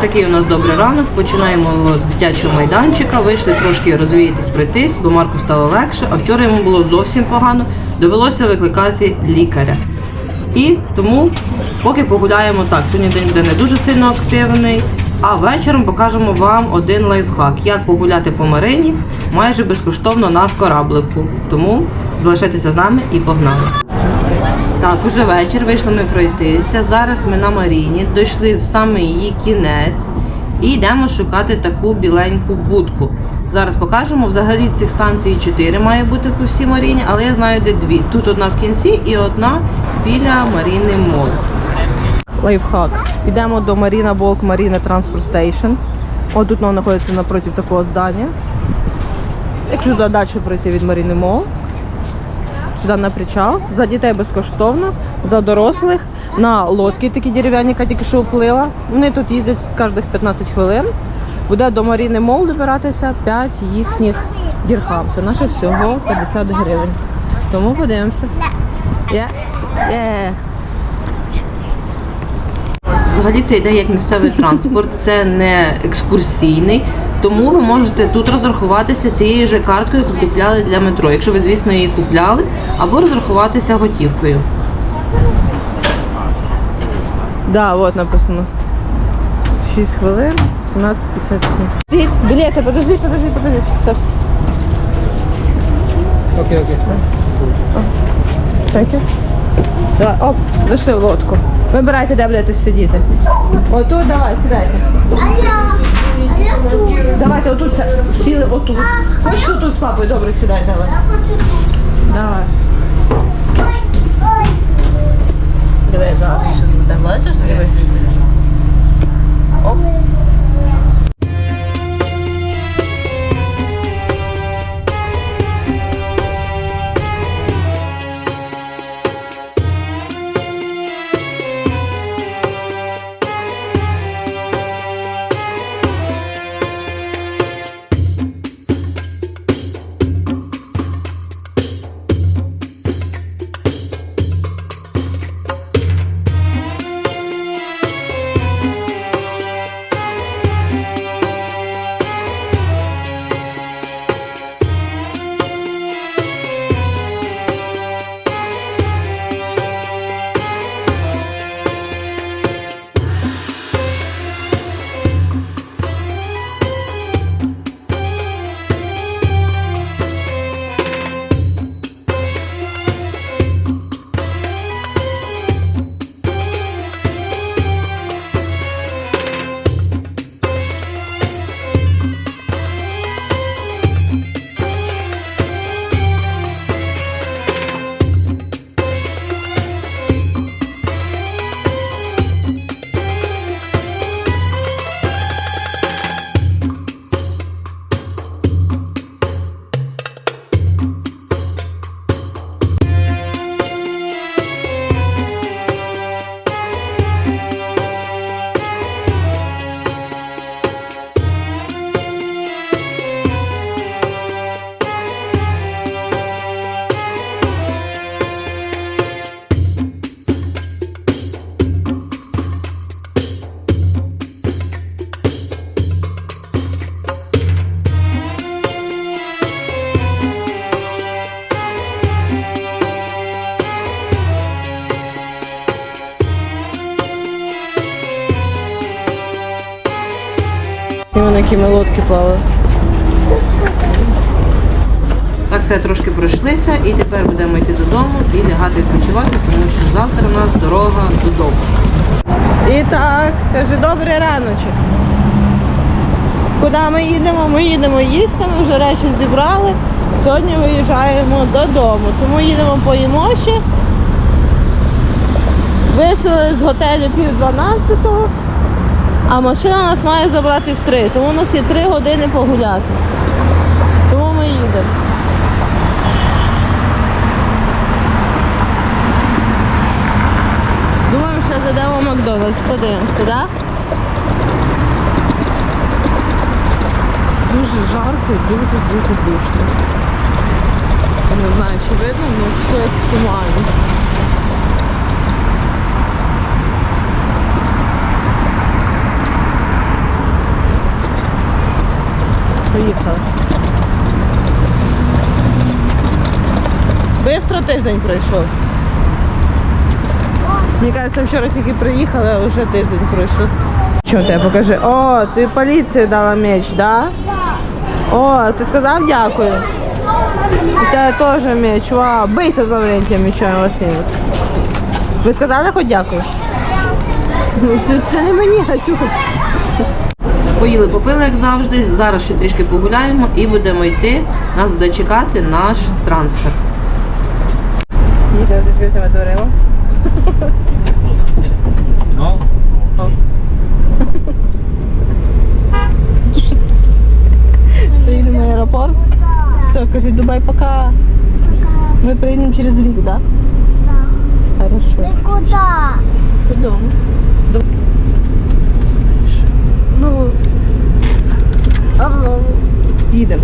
Такий у нас добрий ранок. Починаємо з дитячого майданчика. Вийшли трошки розвіятись, пройтись, бо Марку стало легше. А вчора йому було зовсім погано. Довелося викликати лікаря. І тому поки погуляємо так. Сьогодні день буде не дуже сильно активний. А вечором покажемо вам один лайфхак, як погуляти по Марині майже безкоштовно на кораблику. Тому залишайтеся з нами і погнали. Так, уже вечір, вийшли ми пройтися. Зараз ми на Маріні, дійшли в саме її кінець і йдемо шукати таку біленьку будку. Зараз покажемо. Взагалі цих станцій 4 має бути по всій Маріні, але я знаю, де дві. Тут одна в кінці і одна біля Маріни Мол. Лайфхак. Йдемо до Маріна Волк Маріна Транспорт Стейшн. Ось тут воно знаходиться напроти такого здання. Якщо туди далі пройти від Маріни Мол, сюди на причал. За дітей безкоштовно, за дорослих на лодки такі дерев'яні, яка тільки що вплила. Вони тут їздять кожних 15 хвилин. Буде до Маріни Мол добиратися 5 їхніх дірхам. Це наше всього 50 гривень. Тому подивимося. Є? Є. Взагалі це йде як місцевий транспорт, це не екскурсійний. Тому ви можете тут розрахуватися цією же карткою, яку купляли для метро, якщо ви, звісно, її купляли, або розрахуватися готівкою. Да, от написано. 6 хвилин, 17.57. Білети, подожди, подожди, подожди. Сейчас. Окей, окей. Thank you. Давай, оп, зайшли в лодку. Вибирайте, де будете сидіти. Отут, давай, сідайте. Давайте отут ся- сіли отут. Хочеш тут з папою? Добре, сідай, давай. Давай. Диви, да, щось буде. Бачиш? Дивись. Оп. І вони які ми лодки плавали. Так все трошки пройшлися і тепер будемо йти додому і лягати відпочивати, тому що завтра у нас дорога додому. І так, каже, добрий раночок. Куди ми їдемо? Ми їдемо їсти, ми вже речі зібрали. Сьогодні виїжджаємо додому, тому їдемо поїмо ще. Висели з готелю пів дванадцятого. А машина нас має забрати в три, тому у нас є три години погуляти. Тому ми їдемо. Думаємо, що зайдемо в Макдональдс, подивимося, так? Дуже жарко і дуже-дуже душно. Не знаю, чи видно, але все як тумані. приїхали. Бистро тиждень пройшов. Мені кажеться, вчора тільки приїхали, а вже тиждень пройшов. Що тебе покажи? О, ти поліції дала меч, да? О, ти сказав дякую. У тебе теж меч. Вау, бийся за Валентія мечом, Василь. Ви сказали хоч дякую? Ну, Це, це не мені, а тють. Поїли, попили, як завжди. Зараз ще трішки погуляємо і будемо йти. Нас буде чекати наш трансфер. Відкритими дверима. No? Все, їдемо в аеропорт. Все, кажи, Дубай, пока. Ми приїдемо через рік, так? Да? Хорошо. Ты куда? Додому. Ну. Ага. Їдемо.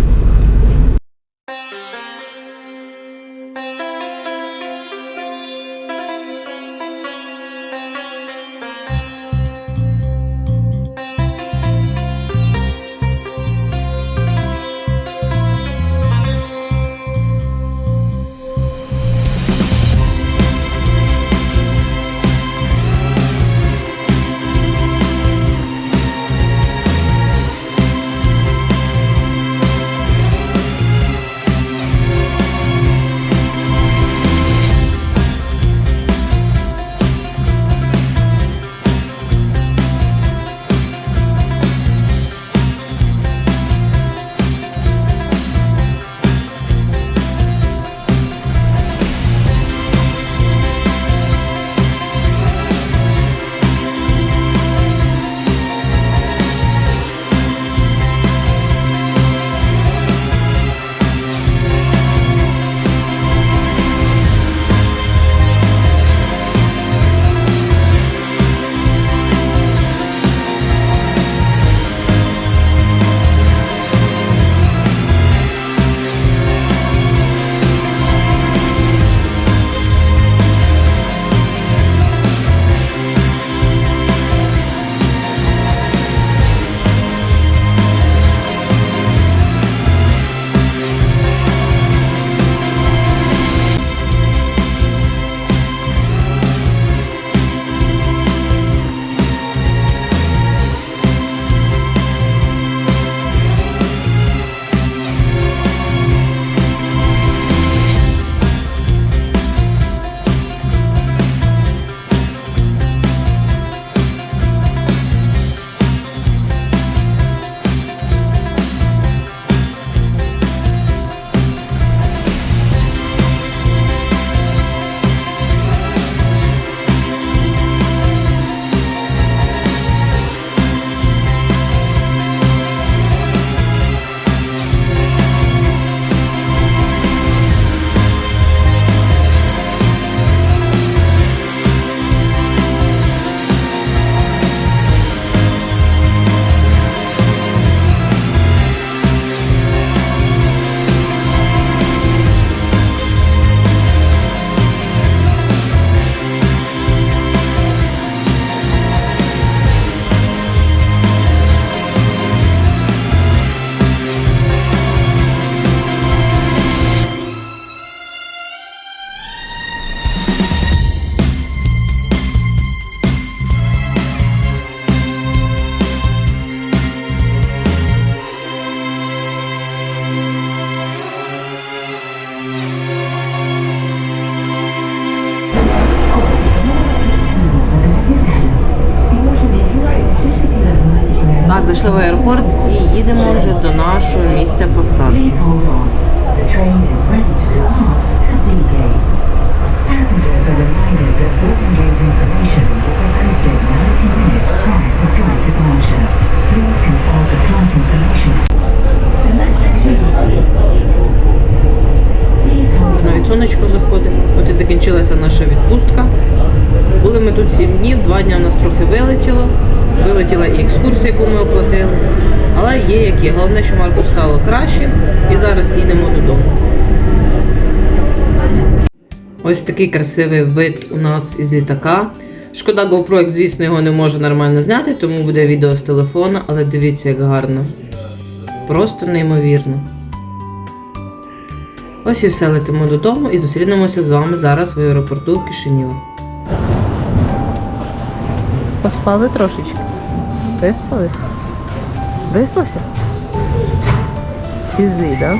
Information. The next station. Please hold Навіть сонечко заходить. От і закінчилася наша відпустка. Були ми тут 7 днів, 2 дні в нас трохи вилетіло. Вилетіла і екскурсія, яку ми оплатили. Але є які. Головне, що Марку стало краще. І зараз їдемо додому. Ось такий красивий вид у нас із літака. Шкода GoPro, як звісно, його не може нормально зняти, тому буде відео з телефона, але дивіться, як гарно. просто неймовірно. Ось і все летимо додому і зустрінемося з вами зараз в аеропорту Кишинєва. Поспали трошечки. Виспали? Виспався? Зли, да?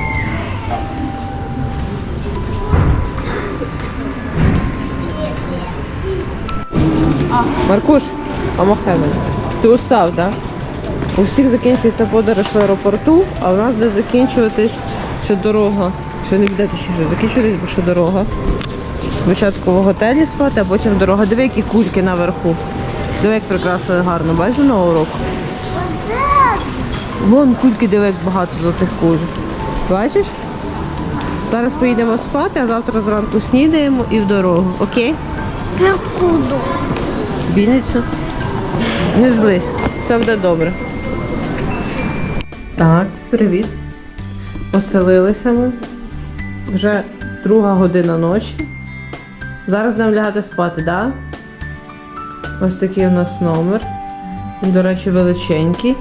Маркуш, помахай мені. Ти устав, да? У всіх закінчується подорож в аеропорту, а у нас буде закінчуватись ще дорога. Ще не буде ще що, закінчуватись бо ще дорога. Спочатку в готелі спати, а потім дорога. Диви, які кульки наверху. Диви, як прекрасно і гарно. Бачиш на урок? Вон кульки, диви, як багато золотих куль. Бачиш? Зараз поїдемо спати, а завтра зранку снідаємо і в дорогу. Окей? Я куду. Вінницю. Не злись, все буде добре. Так, привіт. Поселилися ми. Вже друга година ночі. Зараз будемо лягати спати, так? Да? Ось такий у нас номер. Він, до речі, величенький.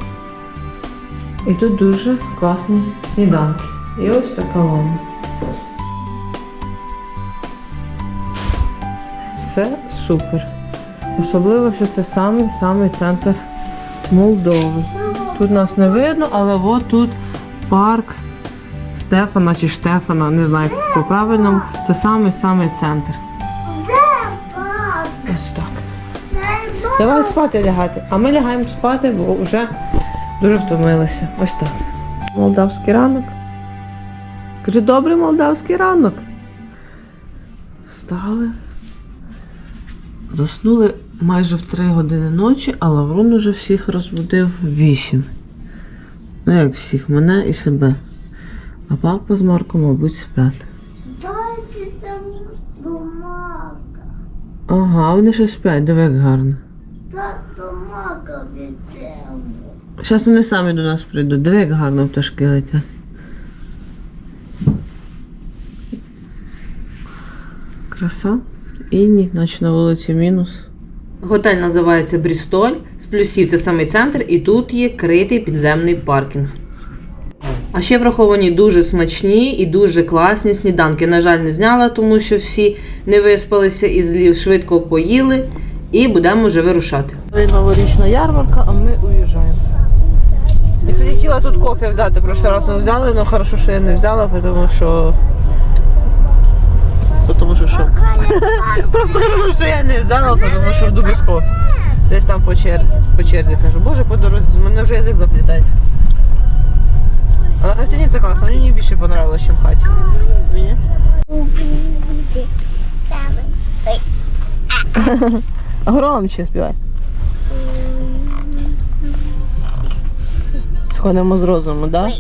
І тут дуже класні сніданки. І ось така ванна. Все супер. Особливо, що це самий самий центр Молдови. Тут нас не видно, але от тут парк Стефана чи Штефана, не знаю по правильному. Це самий самий центр. Ось так. Давай спати лягати. А ми лягаємо спати, бо вже дуже втомилися. Ось так. Молдавський ранок. Каже, добрий молдавський ранок. Встали. Заснули майже в 3 години ночі, а Лаврун уже всіх розбудив в 8. Ну як всіх, мене і себе. А папа з Марком, мабуть, сплять. Дайте там бумага. Ага, вони ще сплять, диви, як гарно. Та бумага відемо. Зараз вони самі до нас прийдуть. Диви, як гарно пташки летять. Краса. Інні, наче на вулиці мінус. Готель називається Брістоль. З плюсів це самий центр, і тут є критий підземний паркінг. А ще враховані дуже смачні і дуже класні сніданки. На жаль, не зняла, тому що всі не виспалися і злів швидко поїли. І будемо вже вирушати. Новорічна ярмарка, а ми уїжджаємо. Я хотіла тут кофе взяти, прошлий раз ми взяли, але хорошо, що я не взяла, тому що. Тому що що? Просто хорошо, що я не взяла, тому що йду без кофе. Десь там по, чер... по черзі кажу, боже, по дорозі, з мене вже язик заплітає. А на гостиниці класно, мені більше понравилось, ніж в хаті. Мені? Громче співай. Сходимо з розуму, так? Да?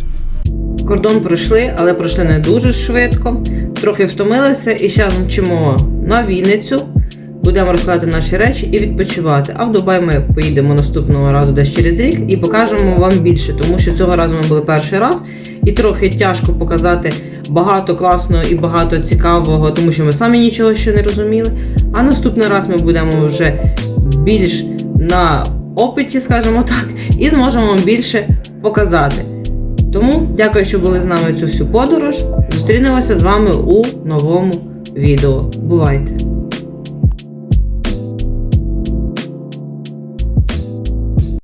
Кордон пройшли, але пройшли не дуже швидко. Трохи втомилися і зараз мчимо на Вінницю. Будемо розкладати наші речі і відпочивати. А в Дубай ми поїдемо наступного разу десь через рік і покажемо вам більше, тому що цього разу ми були перший раз, і трохи тяжко показати багато класного і багато цікавого, тому що ми самі нічого ще не розуміли. А наступний раз ми будемо вже більш на опиті, скажімо так, і зможемо вам більше показати. Тому дякую, що були з нами цю всю подорож. Зустрінемося з вами у новому відео. Бувайте!